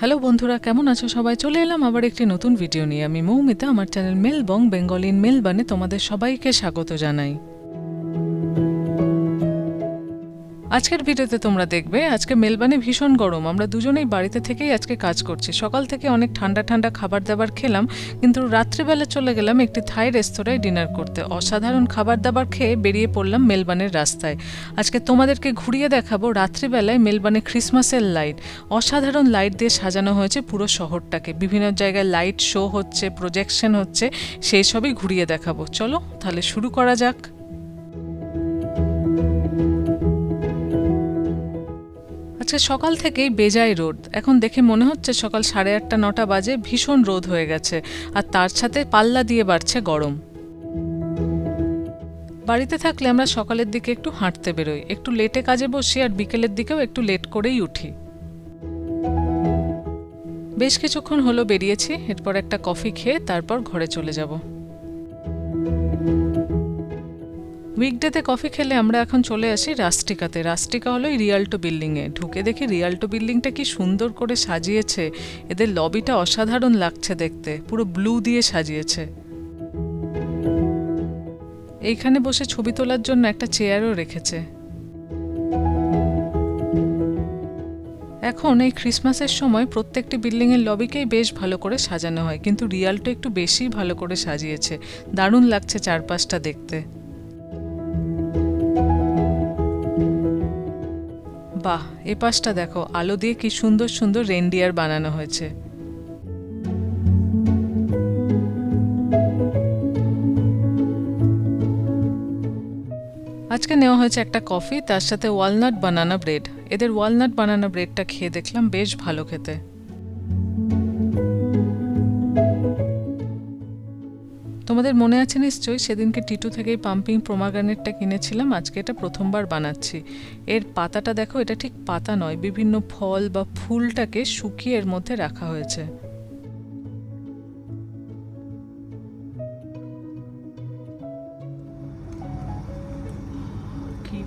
Hello বন্ধুরা, কেমন আছো? সবাই চলে এলাম আবার একটি নতুন ভিডিও নিয়ে। আমি মৌমিতা, আমার চ্যানেল মেলবং বেঙ্গলিন মেলবানে তোমাদের সবাইকে স্বাগত জানাই। আজকের ভিডিওতে তোমরা দেখবে, আজকে মেলবানে ভীষণ গরম। আমরা দুজনেই বাড়িতে থেকেই আজকে কাজ করছি। সকাল থেকে অনেক ঠান্ডা ঠান্ডা খাবার দাবার খেলাম, কিন্তু রাত্রিবেলা চলে গেলাম একটি থাই রেস্তোরাঁয় ডিনার করতে। অসাধারণ খাবার দাবার খেয়ে বেরিয়ে পড়লাম মেলবানের রাস্তায়। আজকে তোমাদেরকে ঘুরিয়ে দেখাবো রাত্রিবেলায় মেলবানে ক্রিসমাসের লাইট। অসাধারণ লাইট দিয়ে সাজানো হয়েছে পুরো শহরটাকে। বিভিন্ন জায়গায় লাইট শো হচ্ছে, প্রজেকশন হচ্ছে, সেই সবই ঘুরিয়ে দেখাবো। চলো তাহলে শুরু করা যাক। আজকে সকাল থেকেই বেজায় রোদ। এখন দেখে মনে হচ্ছে সকাল সাড়ে আটটা, নটা বাজে, ভীষণ রোদ হয়ে গেছে। আর তার সাথে পাল্লা দিয়ে বাড়ছে গরম। বাড়িতে থাকলে আমরা সকালের দিকে একটু হাঁটতে বেরোই। একটু লেটে কাজে বসি আর বিকেলের দিকেও একটু লেট করেই উঠি। বেশ কিছুক্ষণ হলো বেরিয়েছি, এরপর একটা কফি খেয়ে তারপর ঘরে চলে যাব। উইকডেতে কফি খেলে আমরা এখন চলে আসি রাস্টিকাতে রাস্টিকা হলো এই রিয়াল্টো বিল্ডিংয়ে ঢুকে দেখি রিয়াল্টো বিল্ডিংটা কি সুন্দর করে সাজিয়েছে। এদের লবিটা অসাধারণ লাগছে দেখতে। পুরো ব্লু দিয়ে সাজিয়েছে। এইখানে বসে ছবি তোলার জন্য একটা চেয়ারও রেখেছে। এখন এই ক্রিসমাসের সময় প্রত্যেকটি বিল্ডিংয়ের লবিকেই বেশ ভালো করে সাজানো হয়। কিন্তু রিয়ালটো একটু বেশি ভালো করে সাজিয়েছে। দারুণ লাগছে চারপাশটা দেখতে। বাহ, এ পাশটা দেখো, আলো দিয়ে কি সুন্দর সুন্দর রেনডিয়ার বানানো হয়েছে। আজকে নেওয়া হয়েছে একটা কফি তার সাথে ওয়ালনাট বানানা ব্রেড এদের ওয়ালনাট বানানা ব্রেডটা খেয়ে দেখলাম বেশ ভালো খেতে। তোমাদের মনে আছে নিশ্চয়ই? সেদিনকে টিটু থেকেই পাম্পিং প্রোমাগানেটটা কিনেছিলাম। আজকে এটা প্রথমবার বানাচ্ছি। এর পাতাটা দেখো, এটা ঠিক পাতা নয়, বিভিন্ন ফল বা ফুলটাকে শুকিয়ে এর মধ্যে রাখা হয়েছে।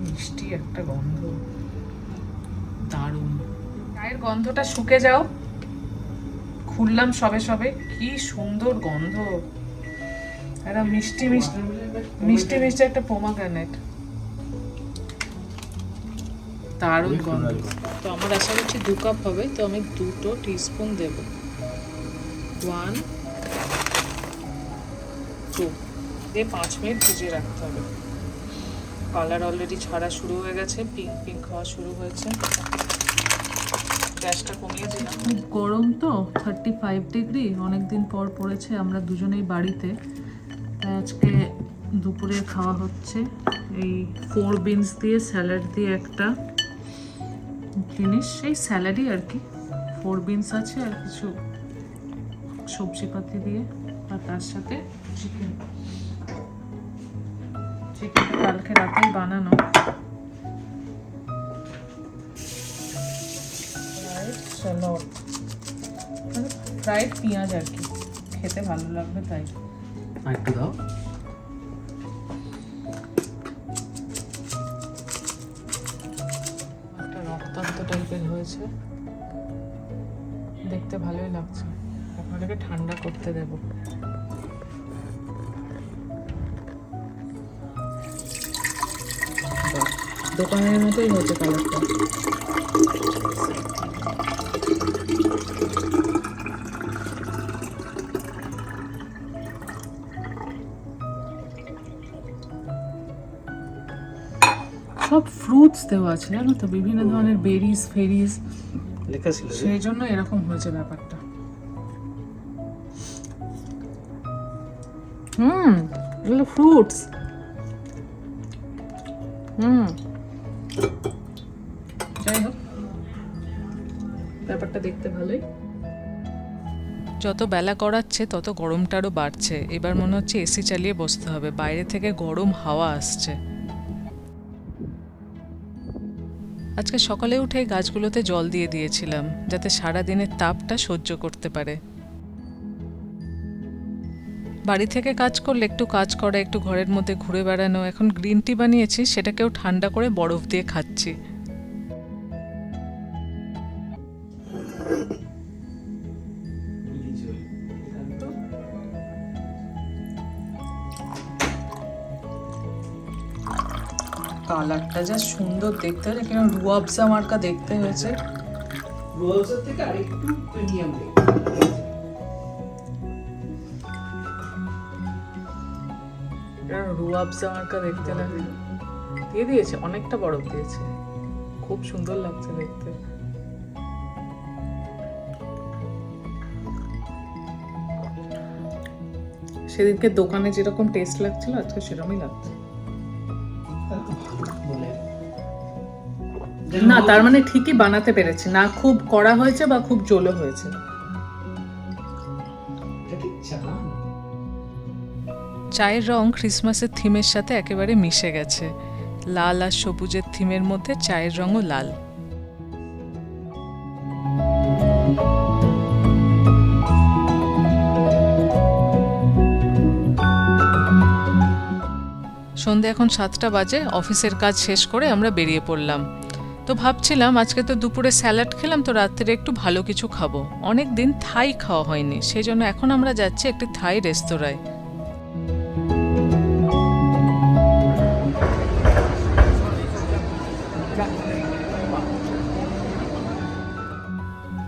মিষ্টি একটা গন্ধ। দারুণ। চায়ের গন্ধটা শুকে যাও। খুললাম সবে সবে। কি সুন্দর গন্ধ। একটা মিষ্টি মিষ্টি মিষ্টি মিষ্টি একটা পোমাগ্রানেট দারুণ গন্ধ। তো আমার আশা করছি দু কাপ হবে তো আমি দুটো টিস্পুন দেব। ওয়ান টু দিয়ে পাঁচ মিনিট ভিজিয়ে রাখতে হবে। কালার অলরেডি ছাড়া শুরু হয়ে গেছে পিঙ্ক পিঙ্ক হওয়া শুরু হয়েছে। গ্যাসটা কমিয়ে দিলাম। খুব গরম তো থার্টি ফাইভ ডিগ্রি অনেকদিন পর পড়েছে আমরা দুজনেই বাড়িতে। আজকে দুপুরে খাওয়া হচ্ছে। এই ফোর বিনস দিয়ে স্যালাড দিয়ে একটা জিনিস। সেই স্যালাডই আর কি। ফোর বিনস আছে আর কিছু সবজিপাতি দিয়ে আর তার সাথে চিকেন চিকেনটা কালকে রাতেই বানানো। স্যালাড মানে ফ্রাইড পেঁয়াজ আর কি। খেতে ভালো লাগবে তাই। একটু দাও। একটা রক্তাক্ত টাইপের হয়েছে। দেখতে ভালোই লাগছে। এখন এটাকে ঠান্ডা করতে দেব। দোকানের মতোই হয়েছে কালারটা দেওয়া আছে জানো তো? বিভিন্ন ধরনের বেরিজ ফেরিজ লেখা ছিল সেই জন্য এরকম হয়েছে ব্যাপারটা। হুম এগুলো ফ্রুটস হুম। যাই হোক ব্যাপারটা দেখতে ভালোই। যত বেলা গড়াচ্ছে তত গরমটা আরও বাড়ছে। এবার মনে হচ্ছে এসি চালিয়ে বসতে হবে। বাইরে থেকে গরম হাওয়া আসছে। আজকে সকালে উঠে গাছগুলোতে জল দিয়ে দিয়েছিলাম, যাতে সারা দিনের তাপটা সহ্য করতে পারে। বাড়ি থেকে কাজ করলে একটু কাজ করা, একটু ঘরের মধ্যে ঘুরে বেড়ানো, এখন গ্রিন টি বানিয়েছি, সেটাকেও ঠান্ডা করে বরফ দিয়ে খাচ্ছি। কালারটা যা সুন্দর দেখতে হয়েছে কিনা রুয়াবজা মার্কা দেখতে হয়েছে। রোলসের থেকে আরেকটু প্রিমিয়াম রুয়াবজা মার্কা দেখতে লাগে দিয়ে দিয়েছে অনেকটা বরফ দিয়েছে। খুব সুন্দর লাগছে দেখতে। সেদিনকে দোকানে যেরকম টেস্ট লাগছিল আজকে সেরকমই লাগছে। না তার মানে ঠিকই বানাতে পেরেছি। না খুব কড়া হয়েছে বা খুব জলো হয়েছে। চায়ের রং ক্রিসমাসের থিমের সাথে একেবারে মিশে গেছে। লাল আর সবুজের থিমের মধ্যে চায়ের রঙও লাল। সন্ধে এখন সাতটা বাজে অফিসের কাজ শেষ করে আমরা বেরিয়ে পড়লাম। তো ভাবছিলাম আজকে তো দুপুরে স্যালাড খেলাম, তো রাত্রে একটু ভালো কিছু খাব। অনেক দিন থাই খাওয়া হয়নি সেই জন্য এখন আমরা যাচ্ছি একটি থাই রেস্তোরাঁয়।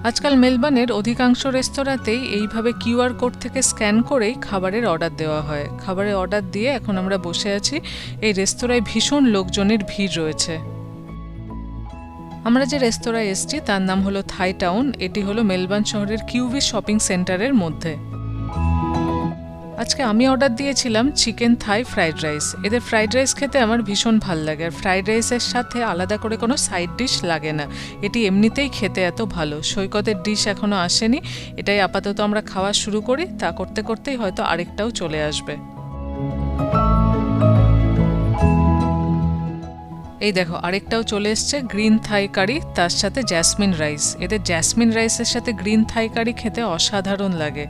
আজকাল মেলবার্নের অধিকাংশ রেস্তোরাঁতেই এইভাবে কিউআর কোড থেকে স্ক্যান করেই খাবারের অর্ডার দেওয়া হয়। খাবারের অর্ডার দিয়ে এখন আমরা বসে আছি, এই রেস্তোরাঁয় ভীষণ লোকজনের ভিড় রয়েছে। আমরা যে রেস্তোরাঁয় এসেছি, তার নাম হলো থাই টাউন। এটি হলো মেলবার্ন শহরের কিউভি শপিং সেন্টারের মধ্যে। আজকে আমি অর্ডার দিয়েছিলাম চিকেন থাই ফ্রাইড রাইস। এদের ফ্রাইড রাইস খেতে আমার ভীষণ ভালো লাগে। আর ফ্রাইড রাইসের সাথে আলাদা করে কোনো সাইড ডিশ লাগে না। এটি এমনিতেই খেতে এত ভালো। সৈকতের ডিশ এখনও আসেনি। এটাই আপাতত আমরা খাওয়া শুরু করি। তা করতে করতেই হয়তো আরেকটাও চলে আসবে। এই দেখো, আরেকটাও চলে এসছে, গ্রিন থাই কারি, তার সাথে জ্যাসমিন রাইস। এদের জ্যাসমিন রাইসের সাথে গ্রিন থাই কারি খেতে অসাধারণ লাগে।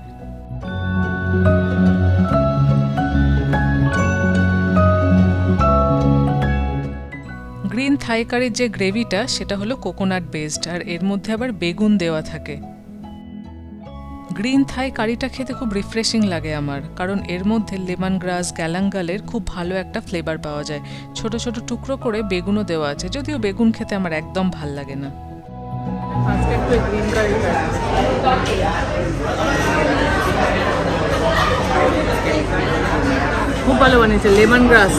গ্রিন থাই কারির যে গ্রেভিটা, সেটা হলো কোকোনাট বেসড, আর এর মধ্যে আবার বেগুন দেওয়া থাকে। গ্রিন থাই কারিটা খেতে খুব রিফ্রেশিং লাগে আমার। কারণ এর মধ্যে লেমন গ্রাস গ্যালাঙ্গালের খুব ভালো একটা ফ্লেভার পাওয়া যায়। ছোট ছোট টুকরো করে বেগুনও দেওয়া আছে, যদিও বেগুন খেতে আমার একদম ভালো লাগে না। খুব ভালো বানিয়েছে লেমন গ্রাস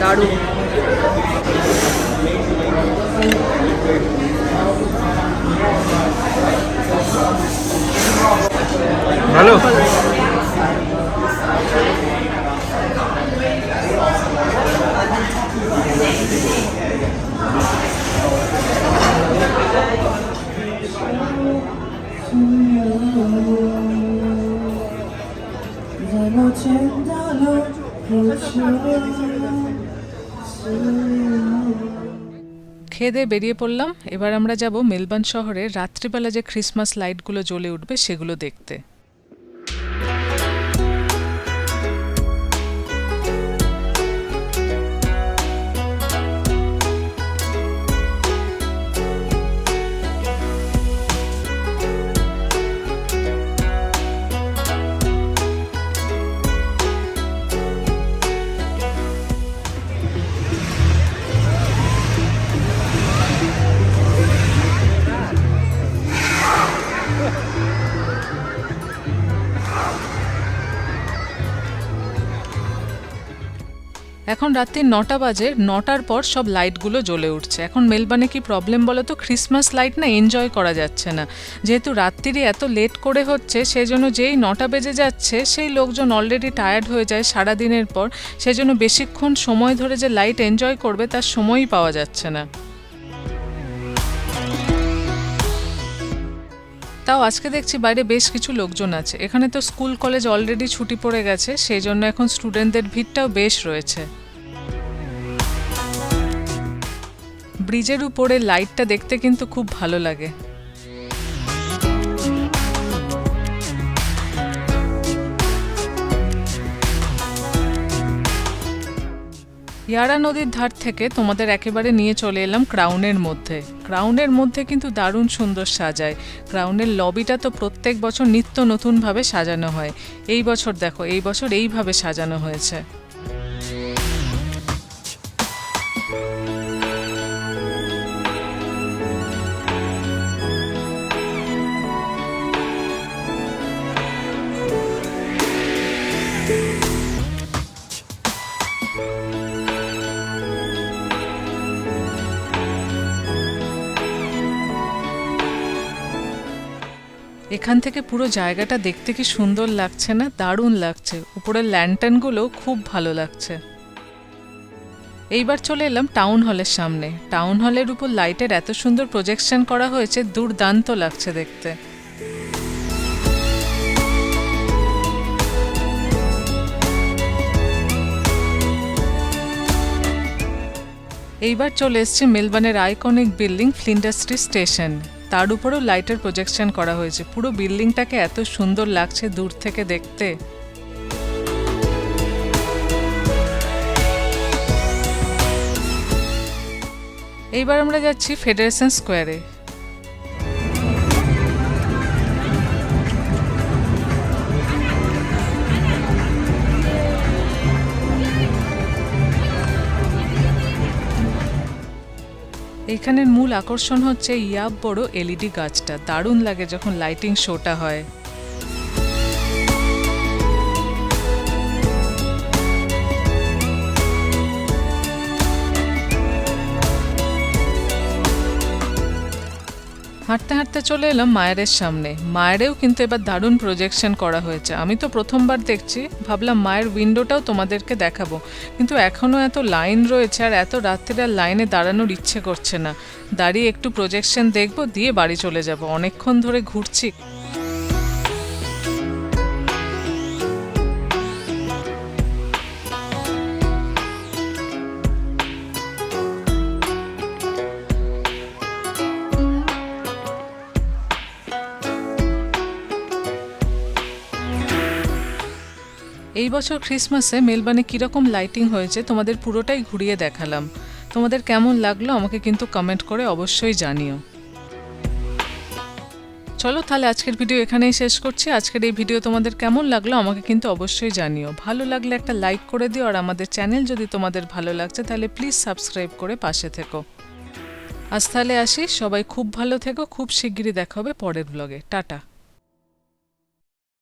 দারুণ। দিয়ে বেরিয়ে পড়লাম। এবার আমরা যাব মেলবার্ন শহরে। রাত্রিবেলা যে ক্রিসমাস লাইটগুলো জ্বলে উঠবে, সেগুলো দেখতে। এখন রাত্রি নটা বাজে, নটার পর সব লাইটগুলো জ্বলে উঠছে। এখন মেলবার্নে কি প্রবলেম বলো তো ক্রিসমাস লাইট না এনজয় করা যাচ্ছে না। যেহেতু রাত্রিরে এত লেট করে হচ্ছে সেই জন্য যেই নটা বেজে যাচ্ছে, সেই লোকজন অলরেডি টায়ার্ড হয়ে যায় সারা দিনের পর। সেই জন্য বেশিক্ষণ সময় ধরে যে লাইট এনজয় করবে, তার সময়ই পাওয়া যাচ্ছে না। তাও আজকে দেখছি বাইরে বেশ কিছু লোকজন আছে। এখানে তো স্কুল কলেজ অলরেডি ছুটি পড়ে গেছে সেই জন্য এখন স্টুডেন্টদের ভিড়টাও বেশ রয়েছে। ব্রিজের উপরে লাইটটা দেখতে কিন্তু খুব ভালো লাগে। ইয়ারা নদীর ধার থেকে তোমাদের একেবারে নিয়ে চলে এলাম ক্রাউনের মধ্যে। ক্রাউনের মধ্যে কিন্তু দারুণ সুন্দর সাজায়। ক্রাউনের লবিটা তো প্রত্যেক বছর নিত্য নতুনভাবে সাজানো হয়। এই বছর দেখো, এই বছর এইভাবে সাজানো হয়েছে। এখান থেকে পুরো জায়গাটা দেখতে কি সুন্দর লাগছে না? দারুণ লাগছে। উপরের ল্যান্টার্নগুলো খুব ভালো লাগছে। এইবার চলে এলাম টাউন হলের সামনে। টাউন হলের উপর লাইটের এত সুন্দর প্রজেকশন করা হয়েছে, দুর্দান্ত লাগছে দেখতে। এইবার চলে এসছে মেলবানের iconic building Flinders Street station. তার উপরেও লাইটের প্রজেকশন করা হয়েছে। পুরো বিল্ডিংটাকে এত সুন্দর লাগছে দূর থেকে দেখতে। এইবার আমরা যাচ্ছি ফেডারেশন স্কোয়ারে। এখানের মূল আকর্ষণ হচ্ছে ইয়াব বড় এলইডি গাছটা। দারুণ লাগে যখন লাইটিং শোটা হয়। হাঁটতে হাঁটতে চলে এলাম মায়ের সামনে। মায়েরও কিন্তু এবার দারুণ প্রজেকশন করা হয়েছে। আমি তো প্রথমবার দেখছি, ভাবলাম মায়ের উইন্ডোটাও তোমাদেরকে দেখাবো। কিন্তু এখনও এত লাইন রয়েছে আর এত রাত্রির আর লাইনে দাঁড়ানোর ইচ্ছে করছে না। দাঁড়িয়ে একটু প্রজেকশন দেখব, দিয়ে বাড়ি চলে যাব। অনেকক্ষণ ধরে ঘুরছি। এই বছর ক্রিসমাসে মেলবানে কীরকম লাইটিং হয়েছে তোমাদের পুরোটাই ঘুরিয়ে দেখালাম। তোমাদের কেমন লাগল আমাকে কিন্তু কমেন্ট করে অবশ্যই জানিও। চলো তাহলে আজকের ভিডিও এখানেই শেষ করছি। আজকের এই ভিডিও তোমাদের কেমন লাগল আমাকে কিন্তু অবশ্যই জানিও। ভালো লাগলে একটা লাইক করে দিও আর আমাদের চ্যানেল যদি তোমাদের ভালো লাগছে তাহলে প্লিজ সাবস্ক্রাইব করে পাশে থেকো। আজ তাহলে আসি। সবাই খুব ভালো থেকো। খুব শিগগিরই দেখা হবে পরের ব্লগে টাটা।